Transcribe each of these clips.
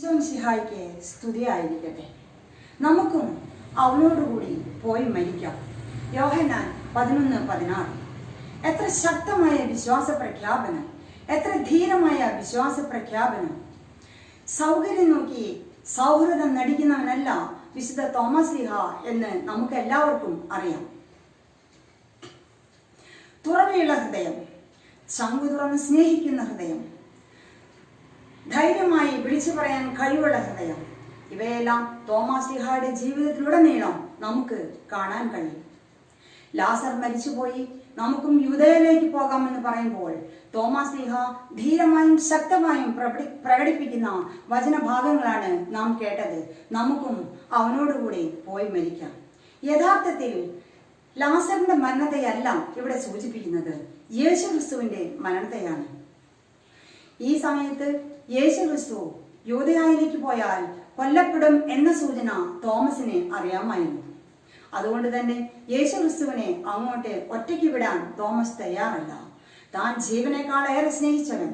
ഈശോമിശിഹായ്ക്ക് സ്തുതിയായിരിക്കട്ടെ. നമുക്കും അവനോടുകൂടി പോയി മരിക്കാം. യോഹനാൻ പതിനൊന്ന് പതിനാറ്. എത്ര ശക്തമായ വിശ്വാസ പ്രഖ്യാപനം എത്ര ധീരമായ വിശ്വാസ പ്രഖ്യാപനം സൗകര്യം നോക്കി സൗഹൃദം നടിക്കുന്നവനല്ല വിശുദ്ധ തോമസ് ലിഹ എന്ന് നമുക്ക് എല്ലാവർക്കും അറിയാം. തുറവിയുള്ള ഹൃദയം ചങ്കു തുറന്ന് സ്നേഹിക്കുന്ന ഹൃദയം ധൈര്യമായി വിളിച്ചു പറയാൻ കഴിവുള്ള ഹൃദയം. ഇവയെല്ലാം തോമാസ് ലിഹായുടെ ജീവിതത്തിലുടനീളം നമുക്ക് കാണാൻ കഴിയും. ലാസർ മരിച്ചുപോയി നമുക്കും യുദ്ധയിലേക്ക് പോകാമെന്ന് പറയുമ്പോൾ തോമസ് ലിഹ ധീരമായും ശക്തമായും പ്രകടി- പ്രകടിപ്പിക്കുന്ന വചനഭാഗങ്ങളാണ് നാം കേട്ടത്. നമുക്കും അവനോടുകൂടി പോയി മരിക്കാം. യഥാർത്ഥത്തിൽ ലാസറിന്റെ മരണത്തെയല്ല ഇവിടെ സൂചിപ്പിക്കുന്നത്. യേശു ക്രിസ്തുവിന്റെ മരണത്തെയാണ്. ഈ സമയത്ത് യേശു ക്രിസ്തു യൂതയായിലേക്ക് പോയാൽ കൊല്ലപ്പെടും എന്ന സൂചന തോമസിന് അറിയാമായിരുന്നു. അതുകൊണ്ട് തന്നെ യേശു ക്രിസ്തുവിനെ അങ്ങോട്ട് ഒറ്റയ്ക്ക് വിടാൻ തോമസ് തയ്യാറല്ല. താൻ ജീവനേക്കാൾ ഏറെ സ്നേഹിച്ചവൻ.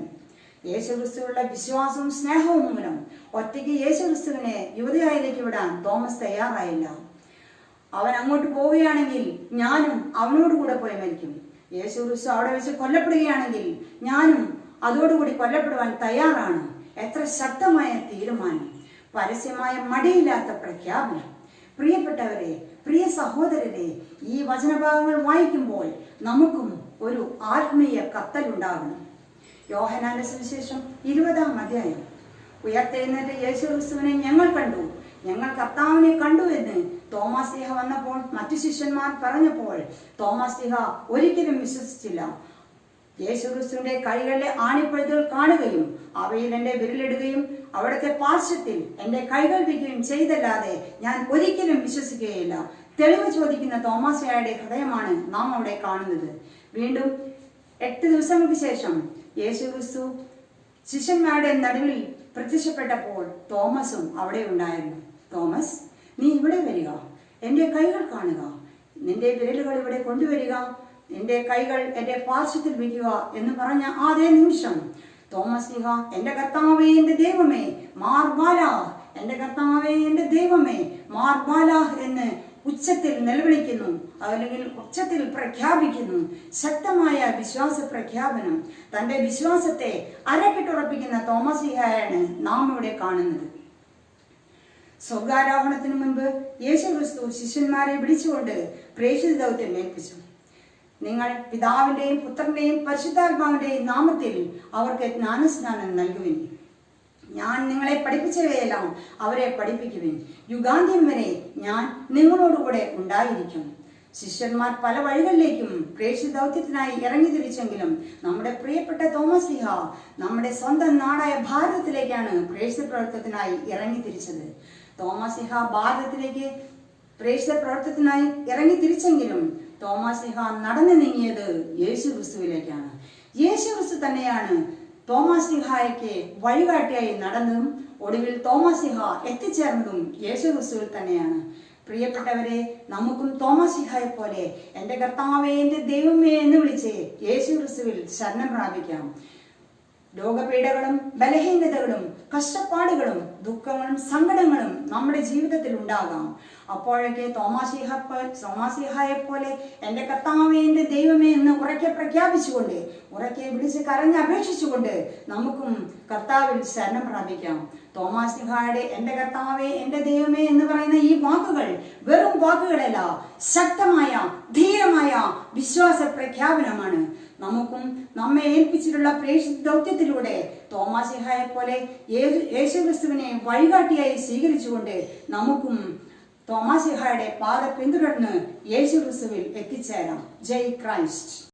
യേശു ക്രിസ്തുവിലുള്ള വിശ്വാസവും സ്നേഹവും മൂലം ഒറ്റയ്ക്ക് യേശു ക്രിസ്തുവിനെ യുവതിയായിലേക്ക് വിടാൻ തോമസ് തയ്യാറായില്ല. അവൻ അങ്ങോട്ട് പോവുകയാണെങ്കിൽ ഞാനും അവനോട് കൂടെ പോയി മരിക്കും. യേശു ക്രിസ്തു അവിടെ വെച്ച് കൊല്ലപ്പെടുകയാണെങ്കിൽ ഞാനും അതോടുകൂടി കൊല്ലപ്പെടുവാൻ തയ്യാറാണ്. എത്ര ശക്തമായ തീരുമാനം. പരസ്യമായ മടിയില്ലാത്ത പ്രഖ്യാപനം. പ്രിയപ്പെട്ടവരെ പ്രിയ സഹോദരരെ ഈ വചനഭാഗങ്ങൾ വായിക്കുമ്പോൾ നമുക്കും ഒരു ആത്മീയ കത്തലുണ്ടാകണം. യോഹനാന്റെ സുവിശേഷം ഇരുപതാം അധ്യായം. ഉയർത്തെഴുന്നേറ്റ യേശു ക്രിസ്തുവിനെ ഞങ്ങൾ കണ്ടു. ഞങ്ങൾ കർത്താവിനെ കണ്ടു എന്ന് തോമസ് ഇഹ വന്നപ്പോൾ മറ്റു ശിഷ്യന്മാർ പറഞ്ഞപ്പോൾ തോമസ് ഇഹ ഒരിക്കലും വിശ്വസിച്ചില്ല. യേശു ക്രിസ്തുവിന്റെ കൈകളിലെ ആണിപ്പഴുതുകൾ കാണുകയും അവയിൽ എന്റെ വിരലിടുകയും അവിടുത്തെ പാർശ്വത്തിൽ എന്റെ കൈകൾ വയ്ക്കുകയും ചെയ്തല്ലാതെ ഞാൻ ഒരിക്കലും വിശ്വസിക്കുകയില്ല. തെളിവ് ചോദിക്കുന്ന തോമാസയുടെ ഹൃദയമാണ് നാം അവിടെ കാണുന്നത്. വീണ്ടും എട്ട് ദിവസങ്ങൾക്ക് ശേഷം യേശുക്രിസ്തു ശിഷ്യന്മാരുടെ നടുവിൽ പ്രത്യക്ഷപ്പെട്ടപ്പോൾ തോമസും അവിടെ ഉണ്ടായിരുന്നു. തോമസ് നീ ഇവിടെ വരിക. എന്റെ കൈകൾ കാണുക. നിന്റെ വിരലുകൾ ഇവിടെ കൊണ്ടുവരിക. നിന്റെ കൈകൾ എന്റെ പാർശ്വത്തിൽ വയ്ക്കുക എന്ന് പറഞ്ഞ അതേ നിമിഷം തോമസ് ലിഹ എന്റെ കർത്താവേ എന്റെ ദൈവമേ മാർബാല എന്റെ കർത്താവേ എന്റെ ദൈവമേ മാർബാല എന്ന് ഉച്ചത്തിൽ നിലവിളിക്കുന്നു. അല്ലെങ്കിൽ ഉച്ചത്തിൽ പ്രഖ്യാപിക്കുന്നു. ശക്തമായ വിശ്വാസ പ്രഖ്യാപനം. തന്റെ വിശ്വാസത്തെ അരക്കിട്ടുറപ്പിക്കുന്ന തോമസ് ലിഹായാണ് നാം ഇവിടെ കാണുന്നത്. സ്വർഗാരോഹണത്തിന് മുൻപ് യേശു ക്രിസ്തു ശിഷ്യന്മാരെ വിളിച്ചുകൊണ്ട് പ്രേക്ഷിത ദൗത്യം ഏൽപ്പിച്ചു. നിങ്ങൾ പിതാവിന്റെയും പുത്രന്റെയും പരിശുദ്ധാത്മാവിന്റെയും നാമത്തിൽ അവർക്ക് ജ്ഞാനസ്നാനം നൽകുവിൻ. ഞാൻ നിങ്ങളെ പഠിപ്പിച്ചവയെല്ലാം അവരെ പഠിപ്പിക്കുവിൻ. യുഗാന്ത്യം വരെ ഞാൻ നിങ്ങളോടുകൂടെ ഉണ്ടായിരിക്കും. ശിഷ്യന്മാർ പല വഴികളിലേക്കും പ്രേക്ഷിത ദൗത്യത്തിനായി ഇറങ്ങി തിരിച്ചെങ്കിലും നമ്മുടെ പ്രിയപ്പെട്ട തോമസ് ലിഹ നമ്മുടെ സ്വന്തം നാടായ ഭാരതത്തിലേക്കാണ് പ്രേക്ഷിത പ്രവർത്തനത്തിനായി ഇറങ്ങി തിരിച്ചത്. തോമസ് ലിഹ ഭാരതത്തിലേക്ക് പ്രേക്ഷിത പ്രവർത്തനത്തിനായി ഇറങ്ങി തിരിച്ചെങ്കിലും തോമസ് ലിഹ നടന്നു നീങ്ങിയത് യേശു ക്രിസ്തുവിലേക്കാണ് യേശു ക്രിസ്തു തന്നെയാണ് തോമസ് ലിഹായ്ക്ക് വഴികാട്ടിയായി നടന്നതും ഒടുവിൽ തോമസ് ലിഹ എത്തിച്ചേർന്നതും യേശു ക്രിസ്തുവിൽ തന്നെയാണ്. പ്രിയപ്പെട്ടവരെ നമുക്കും തോമസ് ലിഹായെ പോലെ എന്റെ കർത്താവേ എന്റെ ദൈവമേ എന്ന് വിളിച്ച് യേശു ക്രിസ്തുവിൽ ശരണം പ്രാപിക്കാം. രോഗപീഠകളും ബലഹീനതകളും കഷ്ടപ്പാടുകളും ദുഃഖങ്ങളും സങ്കടങ്ങളും നമ്മുടെ ജീവിതത്തിൽ ഉണ്ടാകാം. അപ്പോഴൊക്കെ തോമാശിഹ തോമാശിഹായെ പോലെ എന്റെ കർത്താവേ എന്റെ ദൈവമേ എന്ന് ഉറക്കെ പ്രഖ്യാപിച്ചുകൊണ്ട് ഉറക്കെ വിളിച്ച് കരഞ്ഞ് അപേക്ഷിച്ചുകൊണ്ട് നമുക്കും കർത്താവിൽ ശരണം പ്രാപിക്കാം. തോമാശിഹായുടെ എന്റെ കർത്താവേ എന്റെ ദൈവമേ എന്ന് പറയുന്ന ഈ വാക്കുകൾ വെറും വാക്കുകളല്ല ശക്തമായ ധീരമായ വിശ്വാസ പ്രഖ്യാപനമാണ്. നമുക്കും നമ്മെ ഏൽപ്പിച്ചിട്ടുള്ള പ്രേക്ഷിത ദൗത്യത്തിലൂടെ തോമാസിഹായെ പോലെ യേശു യേശുക്രിസ്തുവിനെ വഴികാട്ടിയായി സ്വീകരിച്ചുകൊണ്ട് നമുക്കും തോമാസിഹായുടെ പാത പിന്തുടർന്ന് യേശുക്രിസ്തുവിൽ എത്തിച്ചേരാം. ജയ് ക്രൈസ്റ്റ്.